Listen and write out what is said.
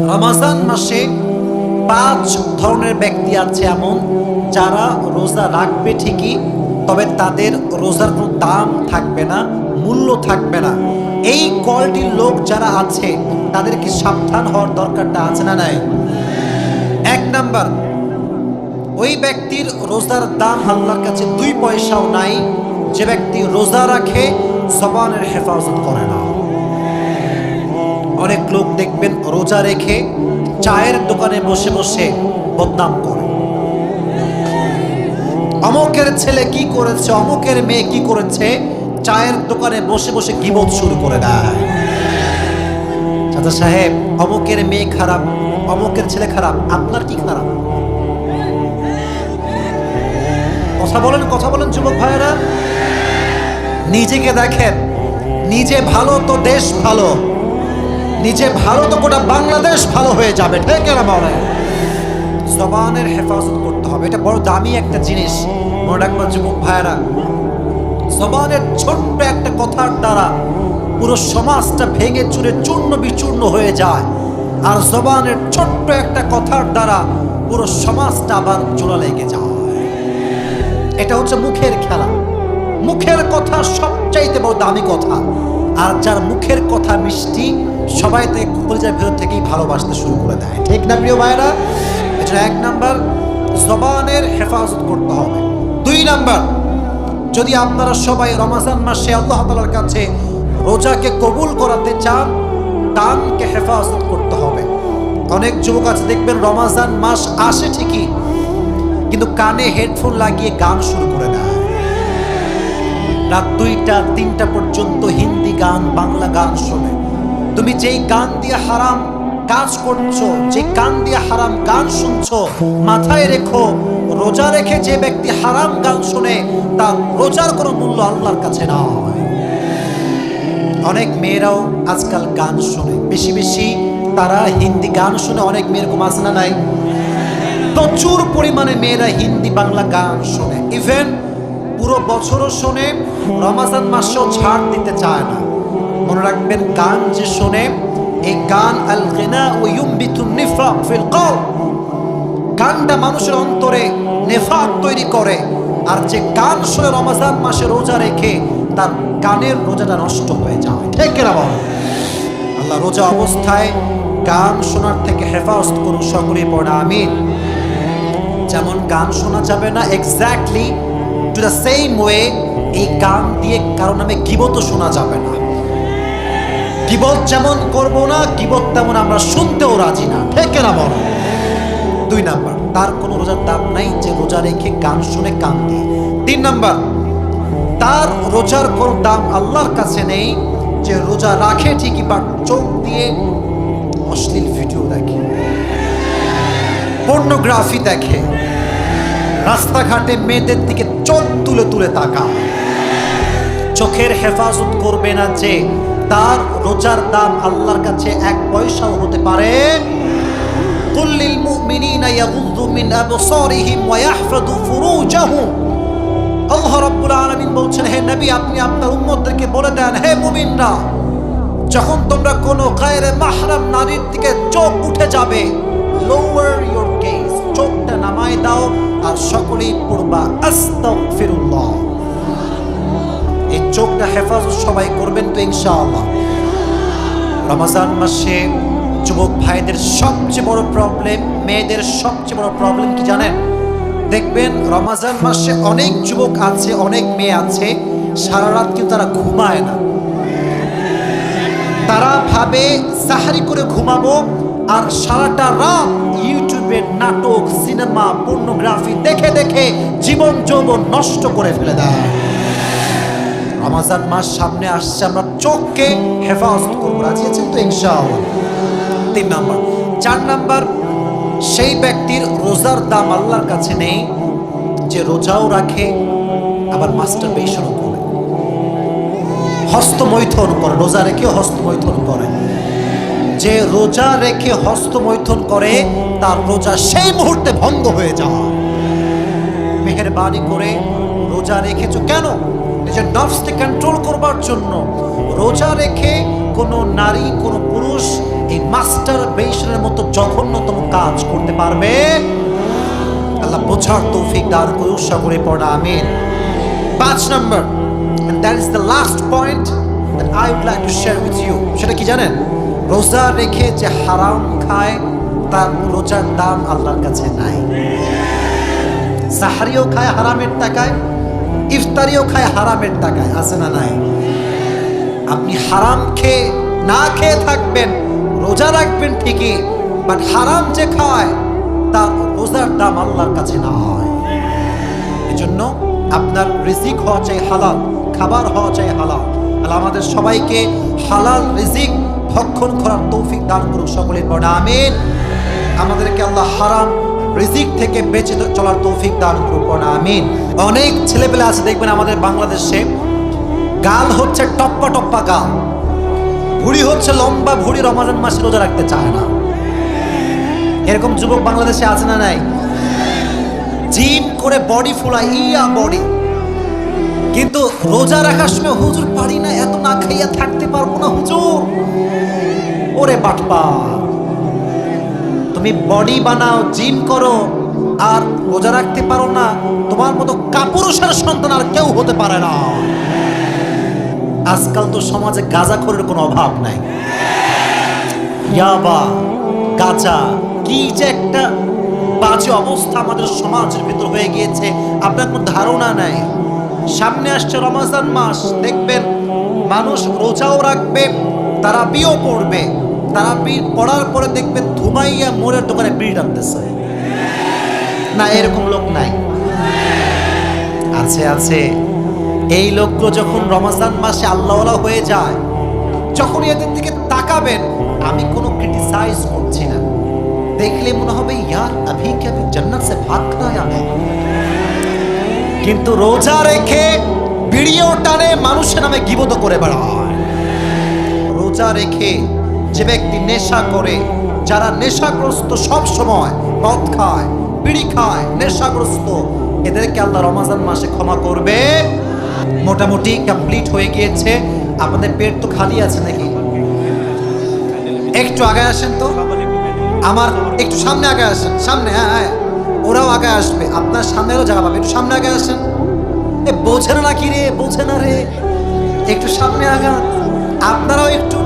রমাজান মাসে পাঁচ ধরনের ব্যক্তি আছে এমন যারা রোজা রাখবে ঠিকই, তবে তাদের রোজার কোনো দাম থাকবে না, মূল্য থাকবে না। এই কোয়ালিটির লোক যারা আছে তাদেরকে সাবধান হওয়ার দরকারটা আছে না নাই? এক নাম্বার, ওই ব্যক্তির রোজার দাম আল্লাহর কাছে দুই পয়সাও নাই, যে ব্যক্তি রোজা রাখে, জবানের হেফাজত করে না। অনেক লোক দেখবেন রোজা রেখে চায়ের দোকানে বসে বসে বদনাম করে। অমকের ছেলে কি করেছে, অমকের মেয়ে কি করেছে, চায়ের দোকানে বসে বসে গিবত শুরু করে দেয়। চাচা সাহেব, অমকের মেয়ে খারাপ, অমকের ছেলে খারাপ, আপনার কি খারাপ? কথা বলেন কথা বলেন যুবক ভাইয়েরা। নিজেকে দেখেন, নিজে ভালো তো দেশ ভালো। নিজে ভালো তো গোটা বাংলাদেশ ভালো হয়ে যাবে, ঠিক না বলে জবানের হেফাজত করতে হবে, এটা বড় দামি একটা জিনিস, মনে রাখবেন যুবক ভাইয়েরা। জবানের ছোট্ট একটা কথার দ্বারা পুরো সমাজটা ভেঙে চুরে চূর্ণ বিচূর্ণ হয়ে যায়, আর জবানের ছোট্ট একটা কথার দ্বারা পুরো সমাজটা আবার জোড়া লেগে যায়। এটা হচ্ছে মুখের খেলা। মুখের কথা সবচাইতে বড় দামি কথা। আর যার মুখের কথা মিষ্টি সবাই তাকে কলেজের ভেতর থেকেই ভালোবাসতে শুরু করে দেয়। ঠিক না, প্রিয় ভাইরা এটা এক নাম্বার, জবানের হেফাজত করতে হবে। দুই নাম্বার, যদি আপনারা সবাই রমাজান মাসে আল্লাহ তালার কাছে রোজাকে কবুল করাতে চান, দানকে হেফাজত করতে হবে। অনেক যুবক আছে, দেখবেন রমাজান মাস আসে ঠিকই, কিন্তু কানে হেডফোন লাগিয়ে গান শুরু করে দেয়। রাত দুইটা, তিনটা পর্যন্ত হিন্দি গান, বাংলা গান শোনে। তুমি যেই গান দিয়ে হারাম কাজ করছ যে গান দিয়ে হারাম গান শুনছো, মাথায় রেখো, রোজা রেখে যে ব্যক্তি হারাম গান শুনে, তার রোজার কোনো মূল্য আল্লাহর কাছে নয়। অনেক মেয়েরাও আজকাল গান শোনে। বেশি বেশি তারা হিন্দি গান শুনে অনেক মেয়ের ঘুম আসে না নাই? প্রচুর পরিমাণে মেয়েরা হিন্দি, বাংলা গান শোনে। ইভেন পুরো বছরও শোনে, রমাজান মাসেও ছাড় দিতে চায় না। মনে রাখবেন, গান যে শোনে, এই গান আল গিনা ও নিফাক ফিল গানটা মানুষের অন্তরে নেফাক তৈরি করে, আর যে গান শুনে রমাজান মাসে রোজা রেখে, তার গানের রোজাটা নষ্ট হয়ে যায়। ঠিক আল্লাহ রোজা অবস্থায় গান শোনার থেকে হেফাজত করুন সকলে পড়া, আমিন। যেমন গান শোনা যাবে না exactly to the same way এই গান দিয়ে কারও নামে গিবত শোনা যাবে না। গিবত যেমন করব না, গিবত তেমন আমরা শুনতেও রাজি না। ঠিক না বলো দুই নাম্বার, তার কোনো রোজার দাম নাই যে রোজা রেখে গান শুনে কান দিয়ে। তিন নাম্বার, তার রোজার কোনো দাম আল্লাহর কাছে নেই যে রোজা রাখে ঠিকই বাট চোখ দিয়ে অশ্লীল ভিডিও দেখে পর্নোগ্রাফি দেখে, রাস্তাঘাটে মেয়েদের দিকে চোখ তুলে তুলে তাকা চোখের হেফাজত করবে না যে তার রোজার দাম আল্লাহর কাছে এক পয়সাও হতে পারে। আপনি আপনার বলে দেন, হে যখন তোমরা কোনো চোখ উঠে যাবে লোয়ার চোখটা নামায় দাও, আর সকলেই পড়বা, আস্তাগফিরুল্লাহ। এই হেফাজত সবাই করবেন তো ইনশাআল্লাহ। রমজান মাসে যুবক ভাইদের সবচেয়ে বড় প্রবলেম মেয়েদের সবচেয়ে বড় প্রবলেম কি জানেন? দেখবেন রমাজান মাসে অনেক যুবক আছে, অনেক মেয়ে আছে, সারা রাত কিন্তু তারা ঘুমায় না। তারা ভাবে সাহারি করে ঘুমাবো আর সারাটা রাত ইউটিউবের নাটক, সিনেমা, পর্নোগ্রাফি দেখে দেখে জীবন যৌবন নষ্ট করে ফেলে দেয়। রমাজান মাস সামনে আসছে, আমরা চোখকে হেফাজত করব। রাজি আছেন তো? ইনশাআল্লাহ। তিন নাম্বার। চার নাম্বার, সেই ব্যক্তির রোজার দাম আল্লাহর কাছে নেই, যে রোজাও রাখে, আবার মাস্টার বেশনও করে। হস্তমৈথন করে, রোজা রেখে হস্তমৈথন করে। যে রোজা রেখে হস্তমৈথন করে, তার রোজা সেই মুহূর্তে ভঙ্গ হয়ে যাওয়া মেহরবানি করে রোজা রেখেছ কেন? নিজের নফসকে কন্ট্রোল করবার জন্য রোজা রেখে কোনো নারী, কোনো পুরুষ এই মাস্টার বেশনের মতো জঘন্যতম কাজ করতে পারবে? আল্লাহ বোঝার তৌফিক দান করে উৎসাহ করে পড়া, আমিন। পাঁচ নম্বর, and that is the last point that I would like to share with সেটা কি জানেন? রোজা রেখে যে হারাম খায়, তার রোজার দাম আল্লাহর কাছে নাই। সাহারিও খায়, হারামের টাকায় ইফতারিও খায়, হারামের টাকায়, আছে না নাই? আপনি হারাম খেয়ে, না খেয়ে থাকবেন, রোজা রাখবেন ঠিকই বাট হারাম যে খায় তার রোজার দাম আল্লাহর কাছে না হয়। এজন্য আপনার রিজিক হওয়া চাই হালাল, খাবার হওয়া চাই হালাল। আল্লাহ আমাদের সবাইকে হালাল রিজিক ভক্ষণ করার তৌফিক দান করুক সকলে পড়া আমিন। আমাদেরকে আল্লাহ হারাম রিজিক থেকে বেঁচে চলার তৌফিক দান করুক আমিন। অনেক ছেলেপেলে আছে, দেখবেন আমাদের বাংলাদেশে। গাল হচ্ছে টপ্পা টপ্পা গাল। ভুড়ি হচ্ছে লম্বা ভুড়ি, রমাজান মাসে রোজা রাখতে চায় না। এরকম যুবক বাংলাদেশে আছে না নাই? জিম করে বডি ফুলায়, ইয়া বডি। কিন্তু রোজা রাখার সময় হুজুর পারি না, এত না খাইয়া থাকতে পারব না হুজুর। ওরে বাটপা তুমি বডি বানাও, জিম করো, আর রোজা রাখতে পারো না, তোমার মতো কাপুরুষের সন্তান আর কেউ হতে পারে না। আজকাল তো সমাজে গাঁজাখোরের কোনো অভাব নাই। ইয়াবা গাঁজা, কি যে একটা বাজে অবস্থা আমাদের সমাজের ভিতর হয়ে গিয়েছে, আপনার কোনো ধারণা নাই। সামনে আসছে রমাজান মাস, দেখবেন মানুষ রোজাও রাখবে তারা বিও পড়বে তারা পড়ার পরে দেখবেন ডুবাইয়া মোড়ের দোকানে বিড় আনতেছে না, এরকম লোক নাই। আছে আছে। এই লোকগুলো যখন রমাজান মাসে আল্লাহওয়ালা হয়ে যায় যখন এদের দিকে তাকাবেন, আমি কোনো ক্রিটিসাইজ করছি না। দেখলে মনে হবে, ইয়ার, আভি কি আমি জান্নাত সে ভাগ নয় আমি কিন্তু রোজা রেখে ভিডিও টানে, মানুষের নামে গিবত করে বেড়ায়। রোজা রেখে যে ব্যক্তি নেশা করে যারা নেশাগ্রস্ত সব সময় মদ খায়, বিড়ি খায়, নেশাগ্রস্ত, এদেরকে আল্লাহ রমাজান মাসে ক্ষমা করবে। মোটামুটি কমপ্লিট হয়ে গিয়েছে। আপনাদের পেট তো খালি আছে নাকি? একটু আগে আসেন তো। আমার একটু সামনে আগে আসেন। সামনে হ্যাঁ হ্যাঁ। ওরাও আগে আসবে। আপনার সামনেরও জায়গা পাবে একটু সামনে আগে আসেন। এ, বোঝে না কি রে? বোঝে না রে? একটু সামনে আগান। আপনারাও একটু